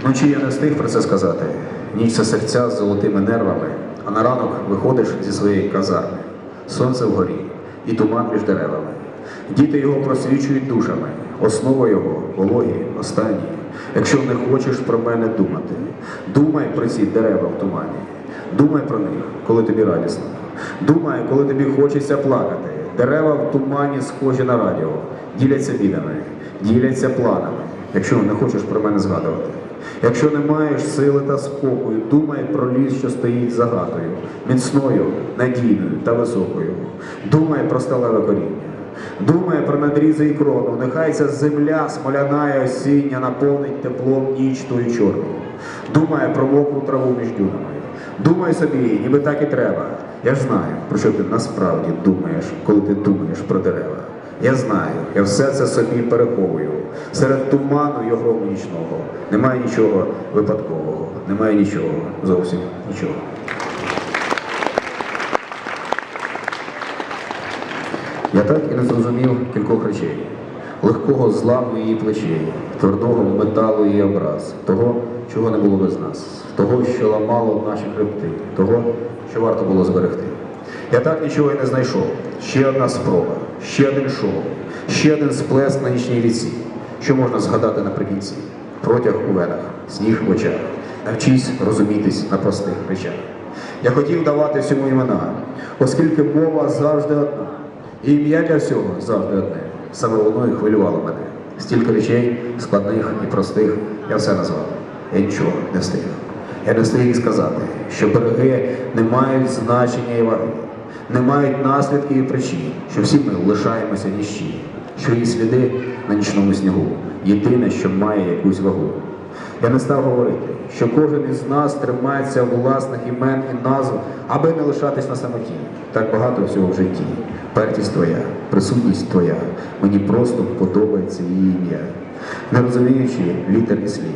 Вночі я не встиг про це сказати. Ніч це серця з золотими нервами, а на ранок виходиш зі своєї казарми. Сонце вгорі і туман між деревами. Діти його просвічують душами, основа його вологі, останні. Якщо не хочеш про мене думати, думай про ці дерева в тумані. Думай про них, коли тобі радісно. Думай, коли тобі хочеться плакати. Дерева в тумані схожі на радіо, діляться бідами, діляться планами, якщо не хочеш про мене згадувати. Якщо не маєш сили та спокою, думай про ліс, що стоїть за гатою, міцною, надійною та високою. Думай про сталеве коріння. Думай про надрізи і крону, нехай ця земля смоляна і осіння наповнить теплом ніч ту і чорну. Думай про мокру траву між дюнами. Думай собі, ніби так і треба. Я ж знаю, про що ти насправді думаєш, коли ти думаєш про дерева. Я знаю, я все це собі переховую. Серед туману грому нічного немає нічого випадкового, немає нічого, зовсім нічого. Я так і не зрозумів кількох речей: легкого зламу її плечей, твердого металу її образ, того, чого не було без нас, того, що ламало наші хребти, того, що варто було зберегти. Я так нічого і не знайшов. Ще одна спроба, ще один шоу, ще один сплеск на нічній ріці. Що можна згадати наприкінці? Протяг у венах, сніг в очах. Навчись розумітись на простих речах. Я хотів давати всьому імена, оскільки мова завжди одна. І ім'я для всього завжди одне. Саме воно і хвилювало мене. Стільки речей, складних і простих, я все назвав. Я нічого не встиг. Я не встиг сказати, що береги не мають значення і ваги, не мають наслідків і причин, що всі ми лишаємося ніщі, що її сліди на нічному снігу єдине, що має якусь вагу. Я не став говорити, що кожен із нас тримається власних імен і назв, аби не лишатись на самоті. Так багато всього в житті. Пертість твоя, присутність твоя. Мені просто подобається її ім'я. Не розуміючи літер і слів,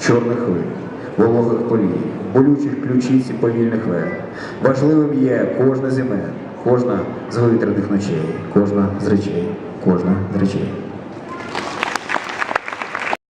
чорних хвиль, вологих полів, болючих ключиць і повільних вен. Важливим є кожна з кожна з витряних ночей, кожна з речей, кожна з речей.